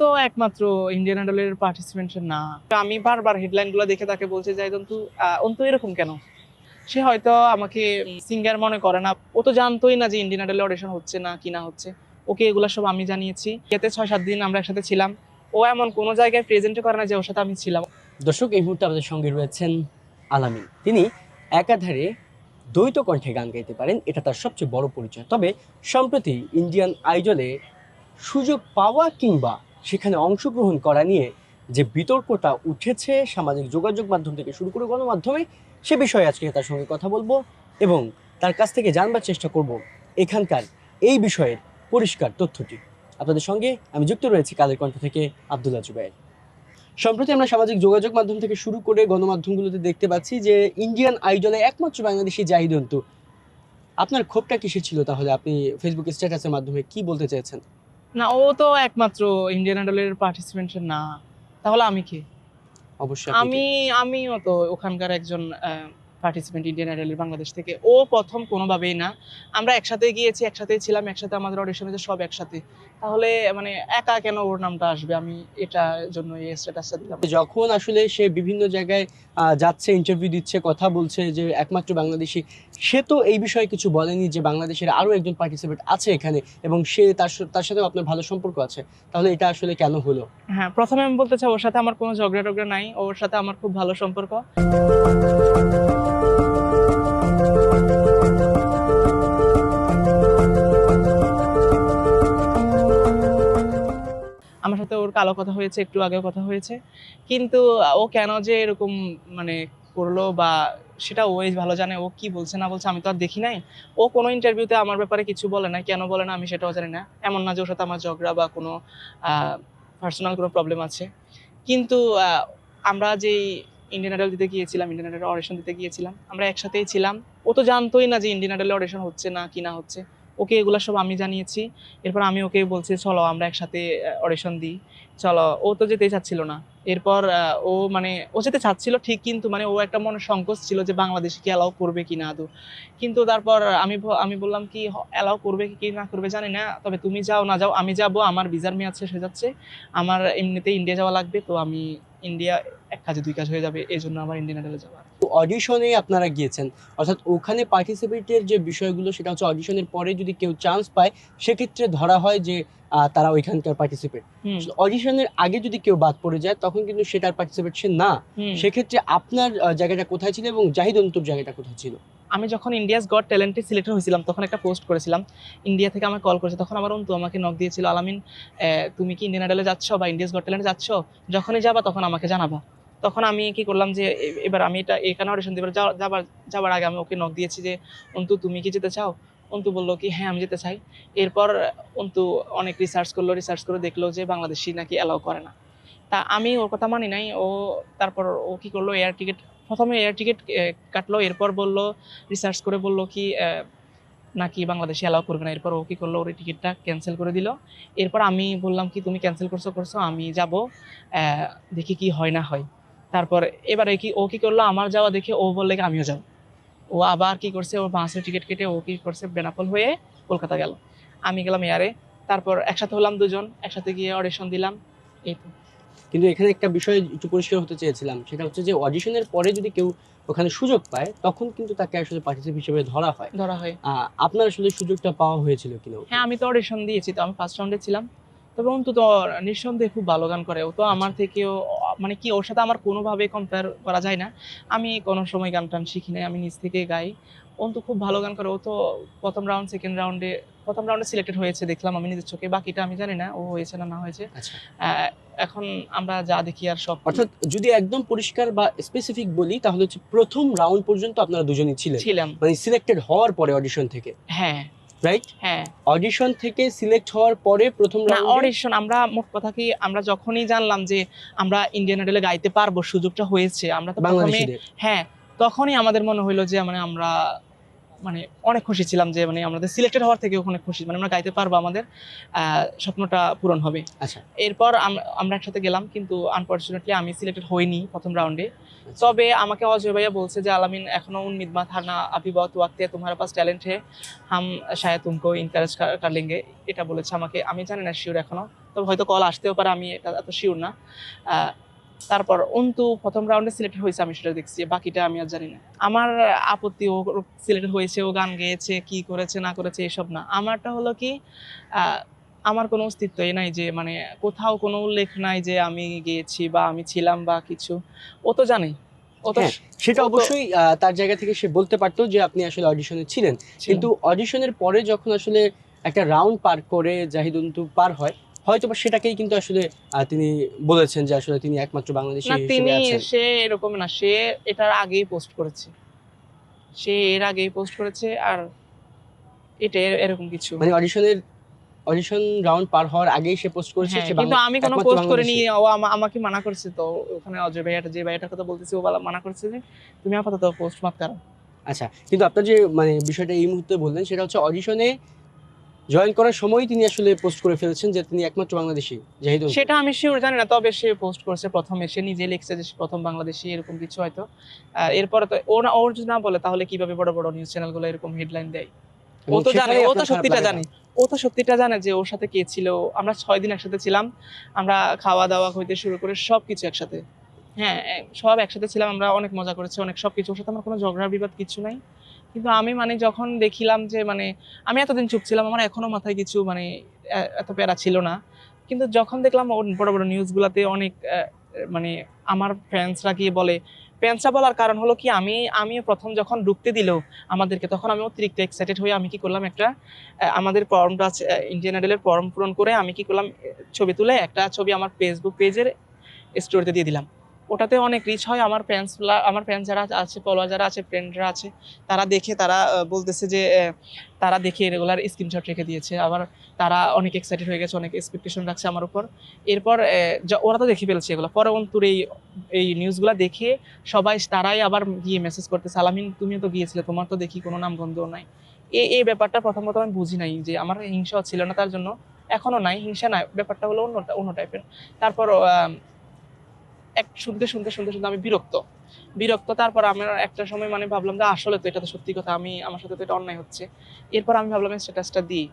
তো একমাত্র Indian আইডলের participant না। আমি বারবার হেডলাইনগুলো দেখে তাকে বলছে যে অন্তু অন্তু এরকম কেন? সে হয়তো আমাকে সিঙ্গার মনে করে না। ও তো জানতোই না যে ইন্ডিয়ান আইডলে অডিশন হচ্ছে না, কি না হচ্ছে। ওকে এগুলো সব আমি জানিয়েছি। এতে ছয় সাত দিন আমরা একসাথে ছিলাম। ও এমন কোনো জায়গায় প্রেজেন্টও করে না যে ওর সাথে আমি ছিলাম। দর্শক, এই মুহূর্তে আমাদের সঙ্গে রয়েছেন আলামিন তিনি একাধারে দ্বৈত কণ্ঠে গান গাইতে পারেন, এটা তার সবচেয়ে বড় পরিচয়। তবে সম্প্রতি ইন্ডিয়ান আইডলে সুযোগ পাওয়া কিংবা সেখানে অংশগ্রহণ করা নিয়ে যে বিতর্কটা উঠেছে সামাজিক যোগাযোগ মাধ্যম থেকে শুরু করে গণমাধ্যমে, সে বিষয়ে আজকে তার সঙ্গে কথা বলব এবং তার কাছ থেকে জানবার চেষ্টা করব এখানকার এই বিষয়ের পরিষ্কার তথ্যটি। আপনাদের সঙ্গে আমি যুক্ত রয়েছি কালের কণ্ঠ থেকে আবদুল্লাহ জুবাইর। সম্প্রতি আমরা সামাজিক যোগাযোগ মাধ্যম থেকে শুরু করে গণমাধ্যমগুলোতে দেখতে পাচ্ছি যে ইন্ডিয়ান আইডলে একমাত্র বাংলাদেশি জাহিদ অন্তু। আপনার ক্ষোভটা কিসে ছিল তাহলে? আপনি ফেসবুক স্ট্যাটাসের মাধ্যমে কি বলতে চেয়েছেন? না ও তো একমাত্র ইন্ডিয়ান আইডলের পার্টিসিপেন্ট না। তাহলে আমি কি? অবশ্যই আমি আমিও তো ওখানকার একজন পার্টিসিপেন্ট ইন্ডিয়ান আইডলের বাংলাদেশ থেকে। ও প্রথম কোনোভাবেই না। আমরা একসাথে গিয়েছি একসাথেই ছিলাম একসাথে আমাদের অডিশন হয়েছে সব একসাথে। তাহলে মানে একা কেন ওর নামটা আসবে? আমি এটা জন্য এই স্ট্যাটাসটা দিলাম। যখন আসলে সে বিভিন্ন জায়গায় যাচ্ছে ইন্টারভিউ দিচ্ছে কথা বলছে যে একমাত্র বাংলাদেশি সে তো এই বিষয়ে কিছু বলেনি যে বাংলাদেশের আরও একজন পার্টিসিপেট আছে এখানে এবং সে তার তার সাথেও আপনার ভালো সম্পর্ক আছে। তাহলে এটা আসলে কেন হলো? হ্যাঁ প্রথমে আমি বলতে চাই ওর সাথে আমার কোনো ঝগড়া টগড়া নাই। ওর সাথে আমার খুব ভালো সম্পর্ক। সাথে ওর কালো কথা হয়েছে, একটু আগেও কথা হয়েছে। কিন্তু ও কেন যে এরকম মানে করল বা সেটা ওই ভালো জানে, ও কি বলছে না বলছে আমি তো আর দেখি নাই। ও কোনো ইন্টারভিউতে আমার ব্যাপারে কিছু বলে না, কেন বলে না আমি সেটাও জানি না। এমন না যে ওর সাথে আমার ঝগড়া বা কোনো পার্সোনাল কোনো প্রবলেম আছে। কিন্তু আমরা যেই ইন্ডিয়ান আইডল দিতে গিয়েছিলাম ইন্ডিয়ান আইডল অডিশন দিতে গিয়েছিলাম, আমরা একসাথেই ছিলাম। ও তো জানতোই না যে ইন্ডিয়ান আইডল অডিশন হচ্ছে না কি না হচ্ছে। ওকে এগুলো সব আমি জানিয়েছি। এরপর আমি ওকে বলছি, চলো আমরা একসাথে অডিশন দিই। চলো। ও তো যেতেই চাচ্ছিল না। এরপর ও মানে ও যেতে চাচ্ছিল ঠিক কিন্তু মানে ও একটা মনে সংকোচ ছিল যে বাংলাদেশ কি অ্যালাউ করবে কি না আদৌ। কিন্তু তারপর আমি আমি বললাম কি অ্যালাউ করবে কি না করবে জানি না। তবে তুমি যাও, না যাও, আমি যাব। আমার ভিসার মেয়াদ শেষ হয়ে যাচ্ছে। আমার এমনিতে ইন্ডিয়া যাওয়া লাগবে। তো আমি ইন্ডিয়া এক কাজে দুই কাজ হয়ে যাবে এই জন্য আমার ইন্ডিয়ান আইডলে যাওয়া। অডিশনে আপনারা গিয়েছেন অর্থাৎ ওখানে পার্টিসিপেটের যে বিষয়গুলো সেটা হচ্ছে অডিশনের পরে যদি কেউ চান্স পায় সেক্ষেত্রে ধরা হয় যে তারা ওইখানকার পার্টিসিপেট অডিশনের আগে যদি কেউ বাদ পড়ে যায় তখন কিন্তু সেটার পার্টিসিপেট সে না। সেক্ষেত্রে আপনার জায়গাটা কোথায় ছিল এবং জাহিদ অন্তুর জায়গাটা কোথায় ছিল? আমি যখন ইন্ডিয়াস গড ট্যালেন্টে সিলেক্ট হয়েছিলাম তখন একটা পোস্ট করেছিলাম। ইন্ডিয়া থেকে আমাকে কল করেছে তখন আমার অন্তু আমাকে নক দিয়েছিল আলামিন তুমি কি ইন্ডিয়ান আইডলে যাচ্ছ বা ইন্ডিয়াস গড ট্যালেন্টে যাচ্ছ? যখনই যাবা তখন আমাকে জানাবা। তখন আমি কি করলাম যে এবার আমি এটা এখানে অডিশন দেবার যাবার যাবার আগে আমি ওকে নক দিয়েছি যে, অন্তু, তুমি কি যেতে চাও? অন্তু বলল কি হ্যাঁ আমি যেতে চাই। এরপর অন্তু অনেক রিসার্চ করল রিসার্চ করে দেখল যে, বাংলাদেশি নাকি অ্যালাউ করে না। তা আমি ওর কথা মানি নাই, ও তারপর ও কি করল এয়ার টিকিট প্রথমে এয়ার টিকিট কাটলো, এরপর বলল রিসার্চ করে বলল কি নাকি বাংলাদেশে অ্যালাউ করবে না। এরপর ও কি করল, ওর টিকিটটা ক্যান্সেল করে দিল। এরপর আমি বললাম কি, তুমি ক্যান্সেল করছ করছ, আমি যাব দেখি কি হয়, না হয়। তারপর এবারে কি ও কি করল? আমার যাওয়া দেখে ও বললে আমিও যাব। ও আবার কি করছে? ও বাসের টিকিট কেটে ও কি করছে? বেনাপোল হয়ে কলকাতা গেল। আমি গেলাম এয়ারে। তারপর একসাথে হলাম দুজন একসাথে গিয়ে অডিশন দিলাম। এই তো। কিন্তু এখানে একটা বিষয় একটু পরিষ্কার হতে চেয়েছিলাম। সেটা হচ্ছে যে অডিশনের পরে যদি কেউ ওখানে সুযোগ পায় তখন কিন্তু তাকে আসলে পার্টিসিপেট হিসেবে ধরা হয়। ধরা হয়। আপনার আসলে সুযোগটা পাওয়া হয়েছিল কিনা? হ্যাঁ আমি তো অডিশন দিয়েছি তো আমি ফার্স্ট রাউন্ডে ছিলাম। তবে অন্তু তো নিঃসন্দেহে খুব ভালো গান করে। ও তো আমার থেকেও মানে কি ওর সাথে আমার কোনোভাবে কম্পেয়ার করা যায় না। আমি কোনো সময় গান টান শিখি নাই আমি নিজ থেকে গাই। ও তো খুব ভালো গান করে ও তো প্রথম রাউন্ড সেকেন্ড রাউন্ডে প্রথম রাউন্ডে সিলেক্টেড হয়েছে দেখলাম আমি নিজের চোখে বাকিটা আমি জানি না ও হয়েছে না না হয়েছে। আচ্ছা। এখন আমরা যা দেখি আর সব অর্থাৎ যদি একদম পরিষ্কার বা স্পেসিফিক বলি তাহলে হচ্ছে প্রথম রাউন্ড পর্যন্ত আপনারা দুজনেই ছিলেন। ছিলাম। মানে সিলেক্টেড হওয়ার পরে অডিশন থেকে। হ্যাঁ। রাইট হ্যাঁ। অডিশন থেকে সিলেক্ট হওয়ার পরে প্রথম না অডিশন আমরা মোট কথা কি আমরা যখনই জানলাম যে আমরা ইন্ডিয়ান আইডলে গাইতে পারব সুযোগটা হয়েছে আমরা তো প্রথমে হ্যাঁ তখনই আমাদের মনে হইল যে মানে আমরা মানে অনেক খুশি ছিলাম যে মানে আমাদের সিলেক্টেড হওয়ার থেকে অনেক খুশি মানে আমরা গাইতে পারব আমাদের স্বপ্নটা পূরণ হবে। আচ্ছা। এরপর আমরা একসাথে গেলাম কিন্তু আনফর্চুনেটলি আমি সিলেক্টেড হইনি প্রথম রাউন্ডে আচ্ছা। তবে আমাকে অজয় ভাইয়া বলছে যে আলামিন এখনও উন্মিদ মা থানা আবি বহুত ওয়াক্তে তোমার পাস ট্যালেন্ট হে। হাম শায়দ তুমকো ইনকারেজ কর এটা বলেছে আমাকে। আমি জানি না শিওর এখনও তবে হয়তো কল আসতেও পারে আমি এটা এত শিওর না। তারপর অন্তু প্রথম রাউন্ডে সিলেক্ট হয়েছে আমি সেটা দেখছি বাকিটা আমি আর জানি না। আমার আপত্তি ও সিলেক্ট হয়েছে ও গান গেয়েছে কি করেছে না করেছে এসব না। আমারটা হলো কি আমার কোনো অস্তিত্বই নাই যে মানে কোথাও কোনো উল্লেখ নাই যে আমি গিয়েছি বা আমি ছিলাম বা কিছু। ও তো জানে। হ্যাঁ, সেটা অবশ্যই তার জায়গা থেকে সে বলতে পারতো যে আপনি আসলে অডিশনে ছিলেন। কিন্তু অডিশনের পরে যখন আসলে একটা রাউন্ড পার করে জাহিদ অন্তু পার হয় হয়তো বা সেটাকেই কিন্তু আসলে তিনি বলেছেন যে আসলে তিনি একমাত্র বাংলাদেশি না তিনি সে এরকম না সে এটার আগেই পোস্ট করেছে। সে এর আগেই পোস্ট করেছে আর এটা এরকম কিছু। মানে অডিশনের অডিশন রাউন্ড পার হওয়ার আগেই সে পোস্ট করেছে হ্যাঁ, সে কিন্তু আমি কোনো পোস্ট করিনি। ও আমাকে মানা করছে তো ওখানে অজয় ভাইয়াটা যে ভাইয়াটার কথা বলতেছি ও বলা- মানা করছে যে তুমি আপাতত পোস্ট মাত করো। আচ্ছা কিন্তু আপনার যে মানে বিষয়টা এই মুহূর্তে বললেন সেটা হচ্ছে অডিশনে জয়েন করার সময় তিনি আসলে পোস্ট করে ফেলেছেন যে তিনি একমাত্র বাংলাদেশি জাহিদ সেটা আমি শিওর জানি না তবে সে পোস্ট করছে প্রথমে। সে নিজে লিখছে যে প্রথম বাংলাদেশি এরকম কিছু হয়তো। এরপরে তো ও না ওর যদি না বলে তাহলে কীভাবে বড় বড় নিউজ চ্যানেলগুলো এরকম হেডলাইন দেয়? ও তো জানে ও তো সত্যিটা। জানে। ও তো সত্যিটা জানে যে ওর সাথে কে ছিল। আমরা ছয় দিন একসাথে ছিলাম। আমরা খাওয়া দাওয়া হইতে শুরু করে সব কিছু একসাথে। হ্যাঁ সব একসাথে ছিলাম। আমরা অনেক মজা করেছি অনেক সব কিছু ওর সাথে আমার কোনো ঝগড়া বিবাদ কিছু নাই। কিন্তু আমি মানে যখন দেখিলাম যে মানে আমি এতদিন চুপ ছিলাম, আমার এখনও মাথায় কিছু মানে এত প্যারা ছিল না। কিন্তু যখন দেখলাম বড় বড় নিউজগুলোতে অনেক মানে আমার ফ্যান্সরা গিয়ে বলে ফ্যান্সরা বলার কারণ হলো কি, আমি আমি প্রথম যখন ঢুকতে দিল আমাদেরকে, তখন আমি অতিরিক্ত এক্সাইটেড হয়ে আমি কি করলাম একটা আমাদের ফর্মটা ইন্ডিয়ান আইডলের ফর্ম পূরণ করে আমি কি করলাম ছবি তুলে একটা ছবি আমার ফেসবুক পেজের স্টোরিতে দিয়ে দিলাম। ওটাতে অনেক রিচ হয়। আমার ফ্যান্স আমার ফ্যান্স যারা আছে ফলোয়ার যারা আছে ফ্রেন্ডরা আছে, তারা দেখে, তারা বলতেছে যে তারা দেখে রেগুলার স্ক্রিনশট রেখে দিয়েছে। আবার তারা অনেক এক্সাইটেড হয়ে গেছে, অনেক এক্সপেকটেশন রাখছে আমার উপর। এরপর ওরা তো দেখে ফেলছে এগুলো। পরে অন্তর এই এই নিউজগুলো দেখে সবাই, তারাই আবার গিয়ে মেসেজ করতে, সালামিন, তুমিও তো গিয়েছিলে, তোমার তো দেখি কোনো নাম গন্ধ নাই। এই এই ব্যাপারটা প্রথমত আমি বুঝি নাই যে, আমার হিংসা ছিল না তার জন্য এখনও নাই, হিংসা নাই। ব্যাপারটা হলো অন্য অন্য টাইপের তারপর এক শুনতে শুনতে শুনতে শুনতে আমি বিরক্ত। বিরক্ত তারপর আমার একটা সময় মানে ভাবলাম যে আসলে তো এটা তো সত্যি কথা আমি আমার সাথে তো এটা অন্যায় হচ্ছে। এরপর আমি ভাবলাম স্ট্যাটাসটা দিই।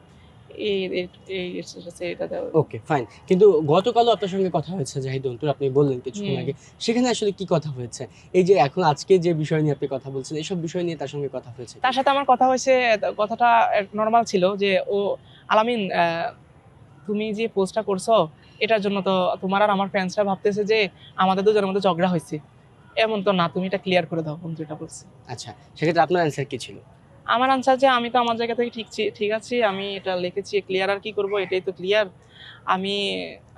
ওকে ফাইন কিন্তু গতকালও আপনার সঙ্গে কথা হয়েছে জাহিদ অন্তুর আপনি বললেন কিছুক্ষণ। আগে। সেখানে আসলে কি কথা হয়েছে? এই যে এখন আজকে যে বিষয় নিয়ে আপনি কথা বলছেন এইসব বিষয় নিয়ে তার সঙ্গে কথা হয়েছে তার সাথে আমার কথা হয়েছে কথাটা নর্মাল ছিল যে ও আলামিন তুমি যে পোস্টটা করছ এটার জন্য তো তোমার আর আমার ফ্যান্সরা ভাবতেছে যে আমাদের দুজনের মধ্যে ঝগড়া হয়েছে। এমন তো না তুমি এটা ক্লিয়ার করে দাও বন্ধু এটা বলছে। আচ্ছা সেক্ষেত্রে আপনার অ্যান্সার কি ছিল? আমার আনসার যে আমি তো আমার জায়গা থেকে ঠিক ঠিক আছি আমি এটা লিখেছি ক্লিয়ার আর কি করব এটাই তো ক্লিয়ার আমি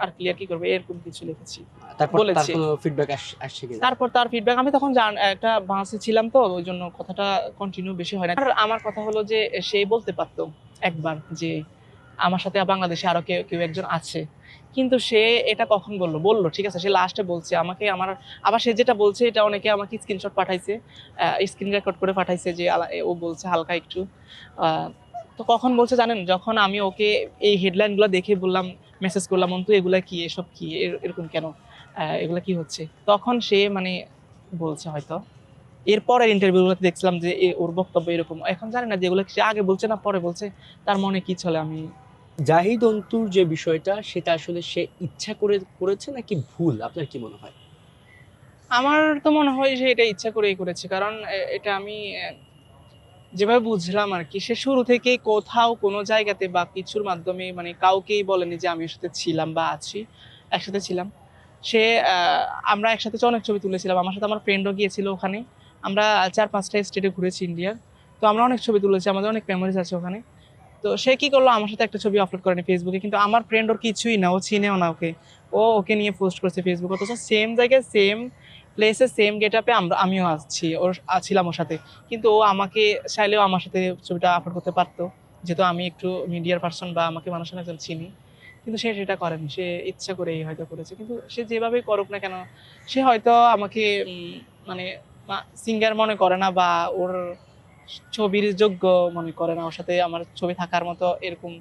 আর ক্লিয়ার কি করব এরকম কিছু লিখেছি। তারপর তার কোনো ফিডব্যাক আসছে কিনা? তারপর তার ফিডব্যাক আমি তখন জান একটা বাসে ছিলাম তো ওই জন্য কথাটা কন্টিনিউ বেশি হয় না আর আমার কথা হলো যে সে বলতে পারতো একবার যে আমার সাথে বাংলাদেশে আরও কেউ কেউ একজন আছে। কিন্তু সে এটা কখন বলল? বলল, ঠিক আছে, সে লাস্টে বলছে, আমাকে আমার, আবার সে যেটা বলছে, এটা অনেকে আমাকে স্ক্রিনশট পাঠাইছে স্ক্রিন রেকর্ড করে পাঠাইছে যে ও বলছে হালকা একটু। তো কখন বলছে জানেন? যখন আমি ওকে এই হেডলাইনগুলো দেখে বললাম মেসেজ করলাম, অন্তু, এগুলা কি? এসব কি? এরকম কেন? এগুলা কি হচ্ছে? তখন সে মানে বলছে হয়তো। এরপরের ইন্টারভিউগুলোতে দেখছিলাম যে ওর বক্তব্য এরকম। এখন জানি না যেগুলো সে আগে বলছে না পরে বলছে, তার মনে কি চলে আমি জাহিদ অন্তুর যে বিষয়টা, সেটা আসলে সে ইচ্ছা করে করেছে নাকি ভুল? আপনার কি মনে হয়? আমার তো মনে হয় যে এটা ইচ্ছা করেই করেছে, কারণ এটা আমি যেভাবে বুঝলাম আর কি, সে শুরু থেকেই কোথাও কোনো জায়গাতে বা কিছুর মাধ্যমে মানে কাউকেই বলেনি যে আমি সাথে ছিলাম বা আছি, একসাথে ছিলাম। সে আমরা একসাথে অনেক ছবি তুলেছিলাম, আমার সাথে আমার ফ্রেন্ডও গিয়েছিল ওখানে। আমরা চার পাঁচটা স্টেটে ঘুরেছি ইন্ডিয়ার তো আমরা অনেক ছবি তুলেছি, আমাদের অনেক মেমোরিজ আছে ওখানে। তো সে কি করল? আমার সাথে একটা ছবি আপলোড করেনি ফেসবুকে কিন্তু আমার ফ্রেন্ড ওর কিছুই না, ও চিনেও না ওকে। ও ওকে নিয়ে পোস্ট করছে ফেসবুকে অথচ সেম জায়গায় সেম প্লেসে সেম গেট আপে আমরা, আমিও আসছি ওর, ছিলাম ওর সাথে। কিন্তু ও আমাকে চাইলেও আমার সাথে ছবিটা আপলোড করতে পারতো, যেহেতু আমি একটু মিডিয়ার পার্সন বা আমাকে মানুষের একজন চিনি। কিন্তু সে সেটা করেনি, সে ইচ্ছা করেই হয়তো করেছে। কিন্তু সে যেভাবে করুক না কেন, সে হয়তো আমাকে মানে সিঙ্গার মনে করে না বা ওর ছবির যোগ্য মনে করে না, ওর সাথে আমার ছবি থাকার মতো এরকম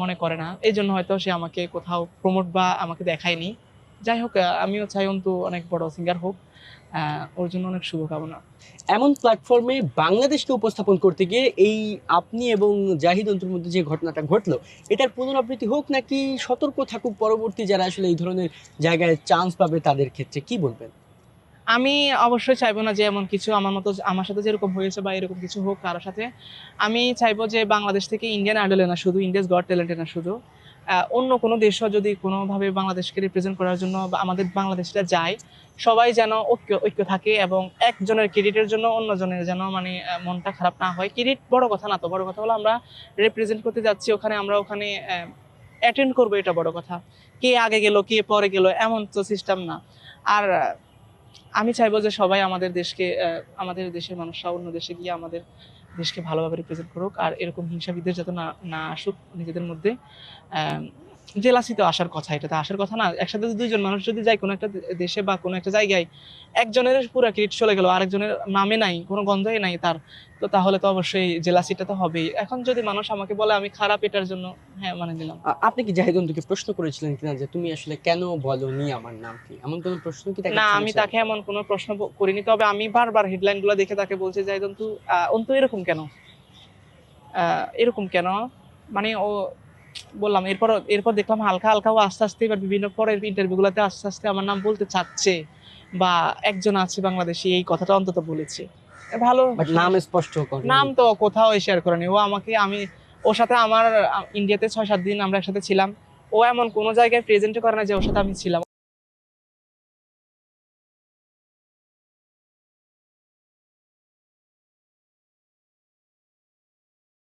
মনে করে না। এই জন্য হয়তো সে আমাকে কোথাও প্রমোট বা আমাকে দেখায়নি। যাই হোক আমিও চাই অন্তু অনেক বড় সিঙ্গার হোক। ওর জন্য অনেক শুভকামনা। এমন প্ল্যাটফর্মে বাংলাদেশকে উপস্থাপন করতে গিয়ে এই আপনি এবং জাহিদ অন্তুর মধ্যে যে ঘটনাটা ঘটলো, এটার পুনরাবৃত্তি হোক নাকি সতর্ক থাকুক পরবর্তী যারা আসলে এই ধরনের জায়গায় চান্স পাবে তাদের ক্ষেত্রে, কি বলবেন? আমি অবশ্যই চাইব না যে এমন কিছু আমার মতো আমার সাথে যেরকম হয়েছে বা এরকম কিছু হোক কারোর সাথে। আমি চাইব যে বাংলাদেশ থেকে ইন্ডিয়ান আইডলে না শুধু ইন্ডিয়াস গড ট্যালেন্টে না শুধু। অন্য কোনো দেশও যদি কোনোভাবে বাংলাদেশকে রিপ্রেজেন্ট করার জন্য বা আমাদের বাংলাদেশটা যায়, সবাই যেন ঐক্য ঐক্য থাকে এবং একজনের ক্রেডিটের জন্য অন্যজনের যেন মানে মনটা খারাপ না হয়। ক্রেডিট বড় কথা না তো, বড় কথা হলো আমরা রিপ্রেজেন্ট করতে যাচ্ছি, ওখানে আমরা ওখানে অ্যাটেন্ড করব এটা বড় কথা। কে আগে গেল, কে পরে গেল, এমন তো সিস্টেম না। আর আমি চাইব যে সবাই আমাদের দেশকে আমাদের দেশের মানুষরা অন্য দেশে গিয়ে আমাদের দেশকে ভালোভাবে রিপ্রেজেন্ট করুক। আর এরকম হিংসাবিদের যাতে না না আসুক, নিজেদের মধ্যে জেলাসি তো আসার কথা এটা তো আসার কথা না। একসাথে দুইজন মানুষ যদি যায় কোনো একটা দেশে বা কোনো একটা জায়গায় একজনের পুরো ক্রেডিট চলে গেল আরেকজনের নামে নাই কোনো গন্ধই নাই তার তো তাহলে তো অবশ্যই জেলাসিটা তো হবেই। এখন যদি মানুষ আমাকে বলে আমি খারাপ এটার জন্য হ্যাঁ মানে দিলাম। আপনি কি জাহিদ অন্তুকে প্রশ্ন করেছিলেন কিনা যে তুমি আসলে কেন বলনি আমার নাম কি? এমন কোনো প্রশ্ন কি না আমি তাকে এমন কোনো প্রশ্ন করিনি। তবে আমি বারবার হেডলাইনগুলো দেখে তাকে বলছি যে অন্তু অন্তু এরকম কেন? আহ, এরকম কেন? মানে ও বললাম এরপর এরপর দেখলাম হালকা হালকা ও আস্তে আস্তে এবার বিভিন্ন পরের ইন্টারভিউ গুলোতে আস্তে আস্তে আমার নাম বলতে চাচ্ছে বা একজন আছে বাংলাদেশি এই কথাটা অন্তত বলেছে। ভালো। নাম স্পষ্ট। নাম তো কোথাও শেয়ার করেনি। ও আমাকে আমি ওর সাথে আমার ইন্ডিয়াতে ছয় সাত দিন আমরা একসাথে ছিলাম। ও এমন কোনো জায়গায় প্রেজেন্ট করে না যে ওর সাথে আমি ছিলাম।